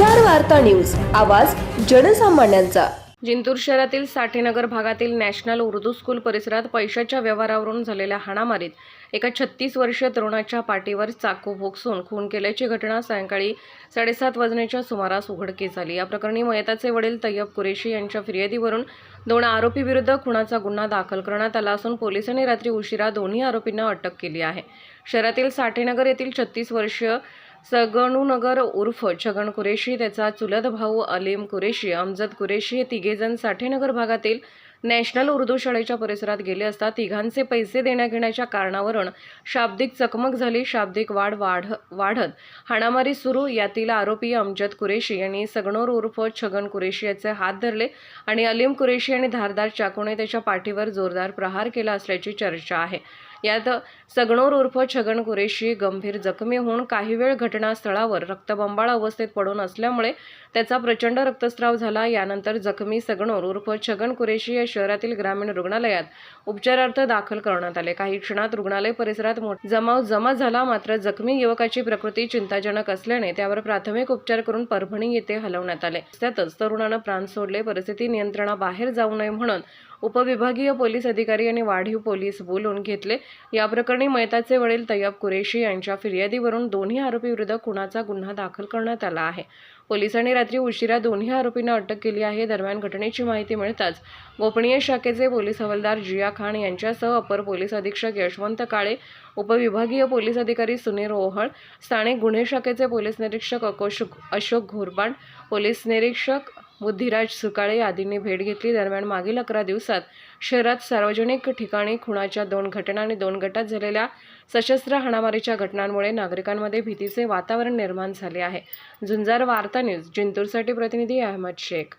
वार्ता न्यूज आवाज जनसामान्यांचा. जिंतूर शहरातील साठेनगर भागातील नॅशनल उर्दू स्कूल परिसरात पैशाच्या व्यवहारावरून झालेल्या हाणामारीत एका छत्तीस वर्षीय तरुणाच्या पाठीवर चाकू भोगसून खून केल्याची घटना सायंकाळी साडेसात वाजण्याच्या सुमारास उघडकीस झाली या प्रकरणी मयताचे वडील तय्यब कुरेशी यांच्या फिर्यादीवरून दोन आरोपीविरुद्ध खुनाचा गुन्हा दाखल करण्यात आला असून पोलिसांनी रात्री उशिरा दोन्ही आरोपींना अटक केली आहे. शहरातील साठेनगर येथील छत्तीस वर्षीय सगणूनगर उर्फ छगन कुरेशी त्याचा चुलत भाऊ अलीम कुरेशी अमजद कुरेशी हे तिघेजण साठेनगर भागातील नॅशनल उर्दू शाळेच्या परिसरात गेले असता तिघांचे पैसे देण्याघेण्याच्या कारणावरून शाब्दिक चकमक झाली. शाब्दिक वाढ वाढ वाढत हाणामारी सुरू. यातील आरोपी अमजद कुरेशी यांनी सगणोर उर्फ छगन कुरेशी याचे हात धरले आणि अलीम कुरेशी यांनी धारदार चाकूने त्याच्या पाठीवर जोरदार प्रहार केला असल्याची चर्चा आहे. यात सगणोर उर्फ छगन कुरेशी गंभीर जखमी होऊन काही वेळ घटनास्थळावर रक्तबंबाळ अवस्थेत पडून असल्यामुळे त्याचा प्रचंड रक्तस्राव झाला. यानंतर जखमी सगणोर उर्फ छगन कुरेशी या शहरातील ग्रामीण रुग्णालयात उपचारार्थ दाखल करण्यात आले. काही क्षणात रुग्णालय परिसरात मोठ- जमाव जमा झाला. मात्र जखमी युवकाची प्रकृती चिंताजनक असल्याने त्यावर प्राथमिक उपचार करून परभणी येथे हलवण्यात आले. त्यातच तरुणानं प्राण सोडले. परिस्थिती नियंत्रणाबाहेर जाऊ नये म्हणून उपविभागीय पोलीस अधिकारी आणि वाढीव पोलीस बोलून घेतले. या प्रकरणी मैताचे वडील तय्यब कुरेशी यांच्या फिर्यादीवरून दोन्ही आरोपीविरुद्ध खुनाचा गुन्हा दाखल करण्यात आला आहे. पोलिसांनी रात्री उशिरा दोन्ही आरोपींना अटक केली आहे. दरम्यान घटनेची माहिती मिळताच गोपनीय शाखेचे पोलीस हवालदार जिया खान यांच्यासह अपर पोलीस अधीक्षक यशवंत काळे उपविभागीय पोलीस अधिकारी सुनील ओहळ स्थानिक गुन्हे शाखेचे पोलीस निरीक्षक अकोश अशोक घोरपाड पोलीस निरीक्षक बुद्धिराज सुकाळे आदींनी भेट घेतली. दरम्यान मागील अकरा दिवसात शहरात सार्वजनिक ठिकाणी खुणाच्या दोन घटना आणि दोन गटात झालेल्या सशस्त्र हाणामारीच्या घटनांमुळे नागरिकांमध्ये भीतीचे वातावरण निर्माण झाले आहे. झुंजार वार्ता न्यूज जिंतूरसाठी प्रतिनिधी अहमद शेख.